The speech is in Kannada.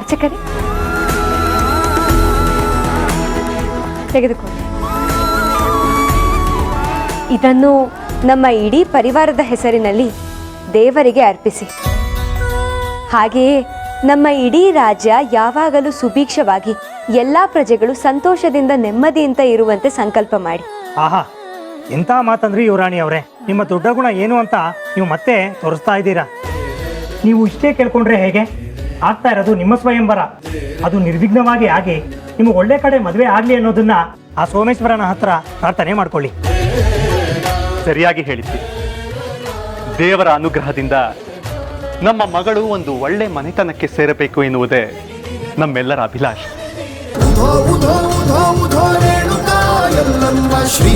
ಅರ್ಚಕರೇ. ತೆಗೆದುಕೊಳ್ಳಿ ಇದನ್ನು ನಮ್ಮ ಇಡೀ ಪರಿವಾರದ ಹೆಸರಿನಲ್ಲಿ ದೇವರಿಗೆ ಅರ್ಪಿಸಿ. ಹಾಗೆಯೇ ನಮ್ಮ ಇಡೀ ರಾಜ್ಯ ಯಾವಾಗಲೂ ಸುಭೀಕ್ಷವಾಗಿ ಎಲ್ಲ ಪ್ರಜೆಗಳು ಸಂತೋಷದಿಂದ ನೆಮ್ಮದಿಯಿಂದ ಇರುವಂತೆ ಸಂಕಲ್ಪ ಮಾಡಿ. ಆಹಾ, ಎಂಥ ಮಾತಂದ್ರಿ ಯುವರಾಣಿ ಅವರೇ? ನಿಮ್ಮ ದೊಡ್ಡ ಗುಣ ಏನು ಅಂತ ನೀವು ಮತ್ತೆ ತೋರಿಸ್ತಾ ಇದ್ದೀರಾ? ನೀವು ಇಷ್ಟೇ ಕೇಳ್ಕೊಂಡ್ರೆ ಹೇಗೆ? ಆಗ್ತಾ ಇರೋದು ನಿಮ್ಮ ಸ್ವಯಂವರ ಅದು ನಿರ್ವಿಘ್ನವಾಗಿ ಆಗಿ ನಿಮಗೆ ಒಳ್ಳೆ ಕಡೆ ಮದುವೆ ಆಗಲಿ ಅನ್ನೋದನ್ನ ಆ ಸೋಮೇಶ್ವರನ ಹತ್ರ ಪ್ರಾರ್ಥನೆ ಮಾಡ್ಕೊಳ್ಳಿ ಸರಿಯಾಗಿ ಹೇಳಿದ್ವಿ ದೇವರ ಅನುಗ್ರಹದಿಂದ ನಮ್ಮ ಮಗಳು ಒಂದು ಒಳ್ಳೆ ಮನೆತನಕ್ಕೆ ಸೇರಬೇಕು ಎನ್ನುವುದೇ ನಮ್ಮೆಲ್ಲರ ಅಭಿಲಾಷೆ ಶ್ರೀ